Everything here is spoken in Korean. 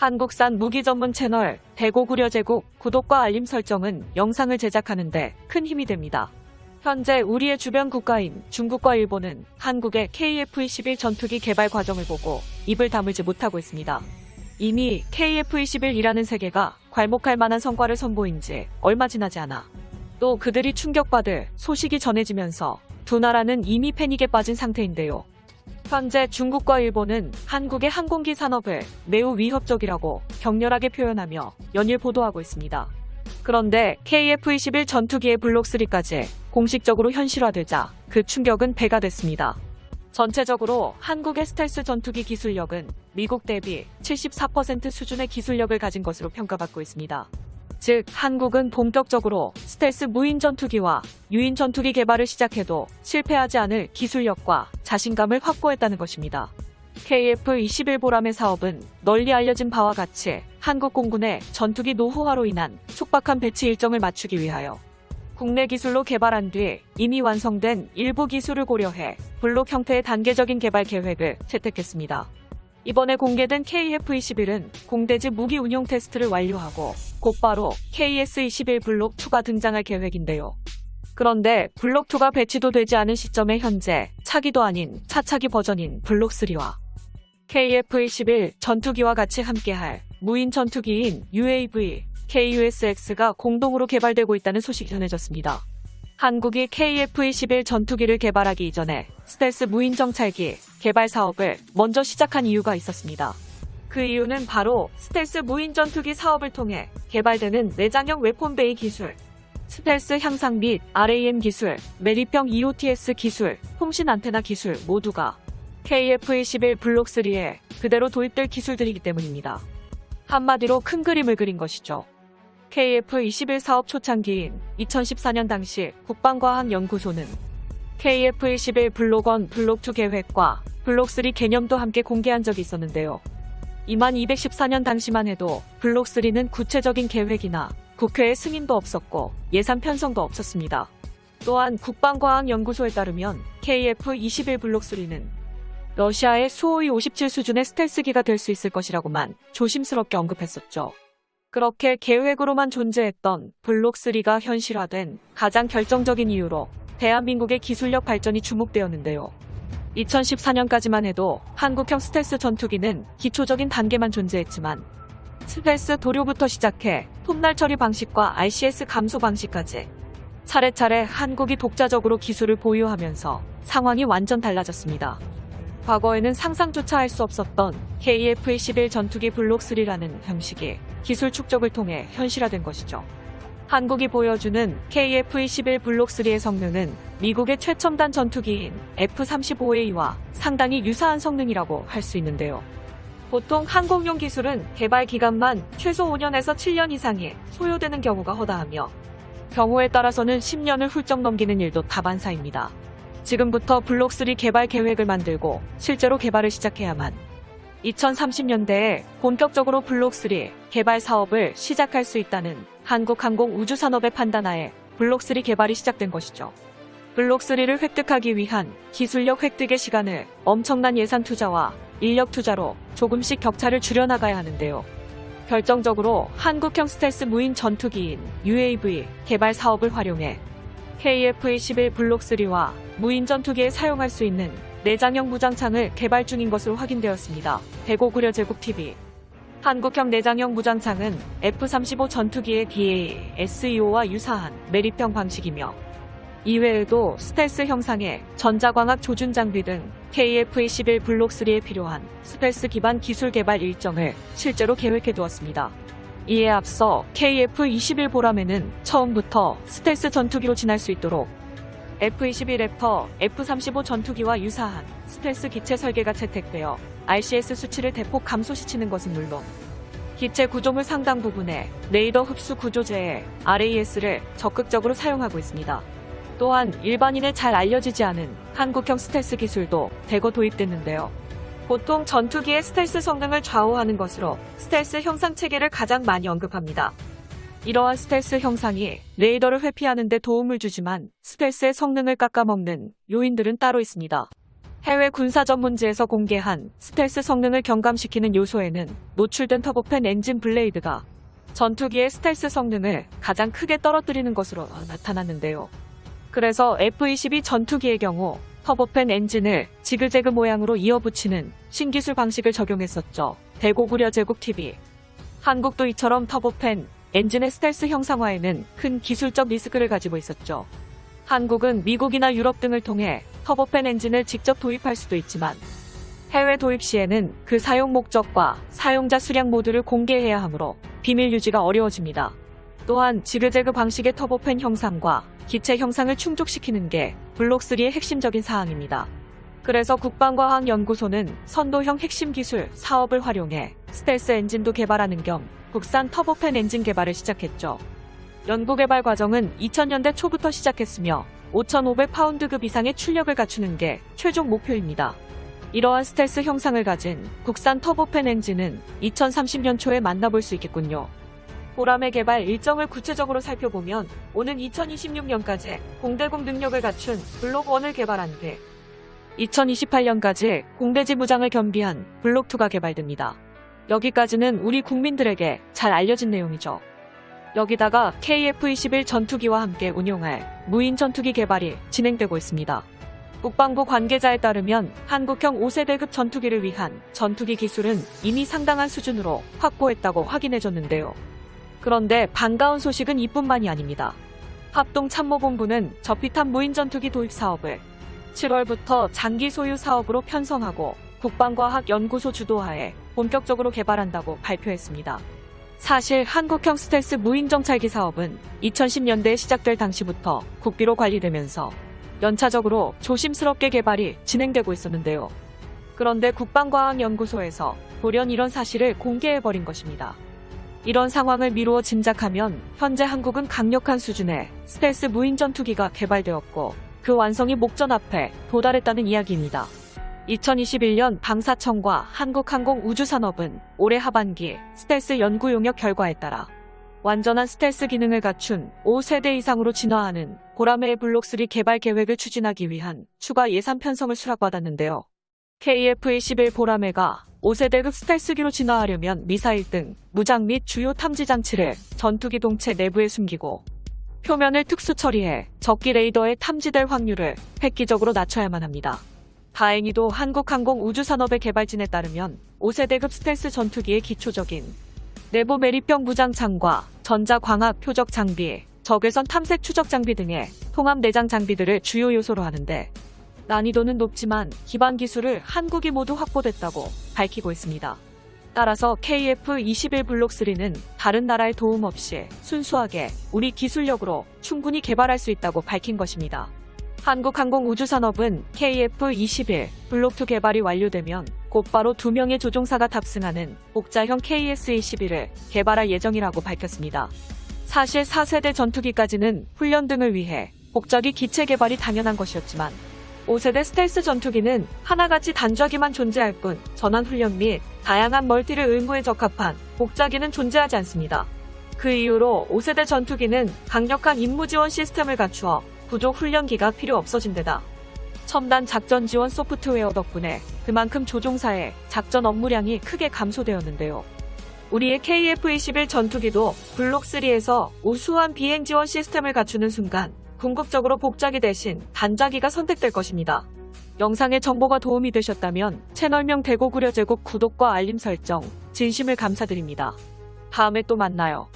한국산 무기 전문 채널 대고구려 제국 구독과 알림 설정은 영상을 제작하는데 큰 힘이 됩니다. 현재 우리의 주변 국가인 중국과 일본은 한국의 KF-21 전투기 개발 과정을 보고 입을 다물지 못하고 있습니다. 이미 KF-21이라는 세계가 괄목할 만한 성과를 선보인 지 얼마 지나지 않아 또 그들이 충격받을 소식이 전해지면서 두 나라는 이미 패닉에 빠진 상태인데요. 현재 중국과 일본은 한국의 항공기 산업을 매우 위협적이라고 격렬하게 표현하며 연일 보도하고 있습니다. 그런데 KF-21 전투기의 블록3까지 공식적으로 현실화되자 그 충격은 배가 됐습니다. 전체적으로 한국의 스텔스 전투기 기술력은 미국 대비 74% 수준의 기술력을 가진 것으로 평가받고 있습니다. 즉, 한국은 본격적으로 스텔스 무인 전투기와 유인 전투기 개발을 시작해도 실패하지 않을 기술력과 자신감을 확보했다는 것입니다. KF-21 보람의 사업은 널리 알려진 바와 같이 한국 공군의 전투기 노후화로 인한 촉박한 배치 일정을 맞추기 위하여 국내 기술로 개발한 뒤 이미 완성된 일부 기술을 고려해 블록 형태의 단계적인 개발 계획을 채택했습니다. 이번에 공개된 KF-21은 공대지 무기 운용 테스트를 완료하고 곧바로 KS-21 블록 2가 등장할 계획인데요. 그런데 블록 2가 배치도 되지 않은 시점에 현재 차기도 아닌 차차기 버전인 블록 3와 KF-21 전투기와 같이 함께할 무인 전투기인 UAV KUSX가 공동으로 개발되고 있다는 소식이 전해졌습니다. 한국이 KF-21 전투기를 개발하기 이전에 스텔스 무인 정찰기 개발 사업을 먼저 시작한 이유가 있었습니다. 그 이유는 바로 스텔스 무인 전투기 사업을 통해 개발되는 내장형 웨폰베이 기술, 스텔스 향상 및 RAM 기술, 매립형 EOTS 기술, 통신 안테나 기술 모두가 KF-21 블록 3에 그대로 도입될 기술들이기 때문입니다. 한마디로 큰 그림을 그린 것이죠. KF-21 사업 초창기인 2014년 당시 국방과학연구소는 KF-21 블록 1, 블록 2 계획과 블록 3 개념도 함께 공개한 적이 있었는데요. 이만 214년 당시만 해도 블록 3는 구체적인 계획이나 국회의 승인도 없었고 예산 편성도 없었습니다. 또한 국방과학연구소에 따르면 KF-21 블록 3는 러시아의 수호이 57 수준의 스텔스기가 될 수 있을 것이라고만 조심스럽게 언급했었죠. 그렇게 계획으로만 존재했던 블록 3가 현실화된 가장 결정적인 이유로 대한민국의 기술력 발전이 주목되었는데요. 2014년까지만 해도 한국형 스텔스 전투기는 기초적인 단계만 존재했지만 스텔스 도료부터 시작해 톱날 처리 방식과 RCS 감소 방식까지 차례차례 한국이 독자적으로 기술을 보유하면서 상황이 완전 달라졌습니다. 과거에는 상상조차 할 수 없었던 KF-21 전투기 블록 3라는 형식이 기술 축적을 통해 현실화된 것이죠. 한국이 보여주는 KF-21 블록 3의 성능은 미국의 최첨단 전투기인 F-35A와 상당히 유사한 성능이라고 할 수 있는데요. 보통 항공용 기술은 개발 기간만 최소 5년에서 7년 이상이 소요되는 경우가 허다하며 경우에 따라서는 10년을 훌쩍 넘기는 일도 다반사입니다. 지금부터 블록3 개발 계획을 만들고 실제로 개발을 시작해야만 2030년대에 본격적으로 블록3 개발 사업을 시작할 수 있다는 한국항공우주산업의 판단하에 블록3 개발이 시작된 것이죠. 블록3를 획득하기 위한 기술력 획득의 시간을 엄청난 예산 투자와 인력 투자로 조금씩 격차를 줄여나가야 하는데요. 결정적으로 한국형 스텔스 무인 전투기인 UAV 개발 사업을 활용해 KF-21 블록 3와 무인 전투기에 사용할 수 있는 내장형 무장창을 개발 중인 것으로 확인되었습니다. 대고구려 제국 TV 한국형 내장형 무장창은 F-35 전투기의 DA, SEO와 유사한 매립형 방식이며 이외에도 스텔스 형상의 전자광학 조준 장비 등 KF-21 블록 3에 필요한 스텔스 기반 기술 개발 일정을 실제로 계획해 두었습니다. 이에 앞서 KF-21 보람에는 처음부터 스텔스 전투기로 지날 수 있도록 F-21 래퍼 F-35 전투기와 유사한 스텔스 기체 설계가 채택되어 RCS 수치를 대폭 감소시키는 것은 물론 기체 구조물 상당 부분에 레이더 흡수 구조제의 RAS를 적극적으로 사용하고 있습니다. 또한 일반인에 잘 알려지지 않은 한국형 스텔스 기술도 대거 도입됐는데요. 보통 전투기의 스텔스 성능을 좌우하는 것으로 스텔스 형상 체계를 가장 많이 언급합니다. 이러한 스텔스 형상이 레이더를 회피하는 데 도움을 주지만 스텔스의 성능을 깎아먹는 요인들은 따로 있습니다. 해외 군사 전문지에서 공개한 스텔스 성능을 경감시키는 요소에는 노출된 터보팬 엔진 블레이드가 전투기의 스텔스 성능을 가장 크게 떨어뜨리는 것으로 나타났는데요. 그래서 F-22 전투기의 경우 터보팬 엔진을 지그재그 모양으로 이어붙이는 신기술 방식을 적용했었죠. 대고구려 제국 TV. 한국도 이처럼 터보팬 엔진의 스텔스 형상화에는 큰 기술적 리스크를 가지고 있었죠. 한국은 미국이나 유럽 등을 통해 터보팬 엔진을 직접 도입할 수도 있지만 해외 도입 시에는 그 사용 목적과 사용자 수량 모두를 공개해야 하므로 비밀 유지가 어려워집니다. 또한 지그재그 방식의 터보팬 형상과 기체 형상을 충족시키는 게 블록3의 핵심적인 사항입니다. 그래서 국방과학연구소는 선도형 핵심 기술 사업을 활용해 스텔스 엔진도 개발하는 겸 국산 터보팬 엔진 개발을 시작했죠. 연구 개발 과정은 2000년대 초부터 시작했으며 5,500파운드급 이상의 출력을 갖추는 게 최종 목표입니다. 이러한 스텔스 형상을 가진 국산 터보팬 엔진은 2030년 초에 만나볼 수 있겠군요. 보람의 개발 일정을 구체적으로 살펴보면 오는 2026년까지 공대공 능력을 갖춘 블록1을 개발한 뒤 2028년까지 공대지 무장을 겸비한 블록2가 개발됩니다. 여기까지는 우리 국민들에게 잘 알려진 내용이죠. 여기다가 KF-21 전투기와 함께 운용할 무인 전투기 개발이 진행되고 있습니다. 국방부 관계자에 따르면 한국형 5세대급 전투기를 위한 전투기 기술은 이미 상당한 수준으로 확보했다고 확인해줬는데요. 그런데 반가운 소식은 이뿐만이 아닙니다. 합동참모본부는 저피탄 무인 전투기 도입 사업을 7월부터 장기 소유 사업으로 편성하고 국방과학연구소 주도하에 본격적으로 개발한다고 발표했습니다. 사실 한국형 스텔스 무인 정찰기 사업은 2010년대에 시작될 당시부터 국비로 관리되면서 연차적으로 조심스럽게 개발이 진행되고 있었는데요. 그런데 국방과학연구소에서 돌연 이런 사실을 공개해버린 것입니다. 이런 상황을 미루어 짐작하면 현재 한국은 강력한 수준의 스텔스 무인 전투기가 개발되었고 그 완성이 목전 앞에 도달했다는 이야기입니다. 2021년 방사청과 한국항공우주산업은 올해 하반기 스텔스 연구 용역 결과에 따라 완전한 스텔스 기능을 갖춘 5세대 이상으로 진화하는 보라매의 블록3 개발 계획을 추진하기 위한 추가 예산 편성을 수락받았는데요. KF-21 보라매가 5세대급 스텔스기로 진화하려면 미사일 등 무장 및 주요 탐지 장치를 전투기 동체 내부에 숨기고 표면을 특수 처리해 적기 레이더에 탐지될 확률을 획기적으로 낮춰야만 합니다. 다행히도 한국항공우주산업의 개발진에 따르면 5세대급 스텔스 전투기의 기초적인 내부 매립형 무장창과 전자광학 표적 장비, 적외선 탐색 추적 장비 등의 통합 내장 장비들을 주요 요소로 하는데 난이도는 높지만 기반 기술을 한국이 모두 확보됐다고 밝히고 있습니다. 따라서 KF-21 블록 3는 다른 나라의 도움 없이 순수하게 우리 기술력으로 충분히 개발할 수 있다고 밝힌 것입니다. 한국항공우주산업은 KF-21 블록2 개발이 완료되면 곧바로 두 명의 조종사가 탑승하는 복자형 KS-21을 개발할 예정이라고 밝혔습니다. 사실 4세대 전투기까지는 훈련 등을 위해 복자기 기체 개발이 당연한 것이었지만 5세대 스텔스 전투기는 하나같이 단좌기만 존재할 뿐 전환 훈련 및 다양한 멀티를 의무에 적합한 복자기는 존재하지 않습니다. 그 이후로 5세대 전투기는 강력한 임무 지원 시스템을 갖추어 부족 훈련기가 필요 없어진 데다 첨단 작전 지원 소프트웨어 덕분에 그만큼 조종사의 작전 업무량이 크게 감소되었는데요. 우리의 KF-21 전투기도 블록3에서 우수한 비행 지원 시스템을 갖추는 순간 궁극적으로 복자기 대신 단자기가 선택될 것입니다. 영상의 정보가 도움이 되셨다면 채널명 대고구려 제국 구독과 알림 설정 진심을 감사드립니다. 다음에 또 만나요.